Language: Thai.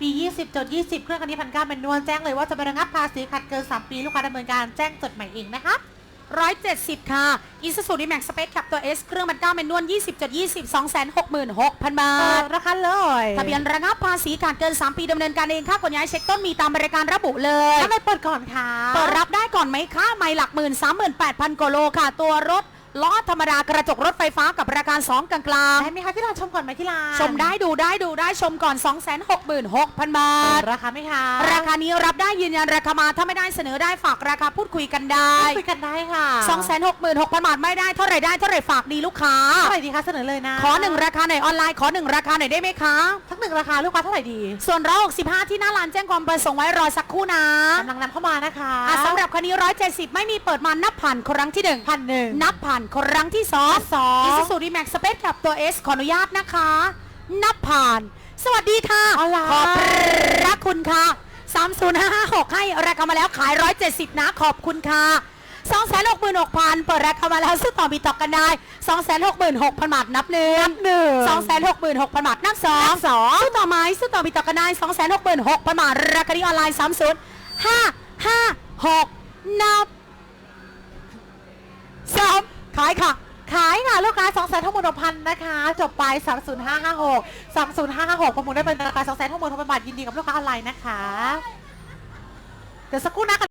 ปี 20.20 เครื่องคันนี้พันเก้าเป็นนวลแจ้งเลยว่าจะไประงับภาษีขัดเกิน 3 ปี ลูกค้าดำเนินการแจ้งจดหมายเองนะคะ170 ค่ะ Isuzu D-Max Space ขับตัว S เครื่องมัน9เมนวล20.20 266,000 บาเปิทดราคาเลยทะเบียนระงับภาษีขาดเกิน 3 ปีดำเนินการเองค่ากฎย้ายเช็คต้นมีตามบริการระบุเลยทำไมเปิดก่อนคะ เปิดรับได้ก่อนไหมคะไม่หลักหมื่นสามหมื่นแปดพันกว่าโลค่ะ ตัวรถ ล้อธรรมดากระจกรถไฟฟ้ากับราคา2กลางกลางได้ไหมคะที่ร้านชมก่อนไหมที่ร้านๆชมได้ดูได้ดูได้ชมก่อน 266,000 บาเปิทดราคาไหมคะราคานี้รับได้ยืนยันราคามาถ้าไม่ได้เสนอได้ฝากราคาพูดคุยกันได้คุยกันได้ค่ะ266,000บาทไม่ได้เท่าไหร่ได้เท่าไหร่ฝากดีลูกค้าเท่าไหร่ดีคะเสนอเลยนะขอหนึ่งราคาหน่อยออนไลน์ขอหนึ่งราคาหน่อยได้ไหมคะทั้งหนึ่งราคาลูกค้าเท่าไหร่ดีส่วน165ที่หน้าร้านแจ้งความประสงค์ไว้รอสักครู่นะกำลังนำเข้ามานะคะอะสำหรับคันนี้170ไม่มีเปิดมานับผ่านครั้งที่หนึ่งพันหนึ่งนับผ่านครั้งที่สองสองอีซูซูดีแม็กสเปซกับตัว S ขออนุญาตนะคะ นับผ่าน สวัสดีค่ะเอาล่ะขอบพระคุณค่ะ 30556 ให้ราคามาแล้วขาย 170 นะ ขอบคุณค่ะ 266,000 เปิดราคามาแล้วซื้อต่อมีต่อกันได้ 266,000บาทนับหนึ่งหนึ่ง266,000 บาทนับสองสองซื้อต่อไหมซื้อต่อมีต่อกันได้ 266,000 บาทราคานี้ออนไลน์30 5 5 6 นับสามขายค่ะขายค่ะลูกค้า2 6 0 0 0พันนะคะ จบไป 30556 30556ประมูลได้เป็นราคา2 6 0 0 0 0บาทยินดีกับลูกค้าออนไลน์นะคะ เดี๋ยวสักครู่นะคะ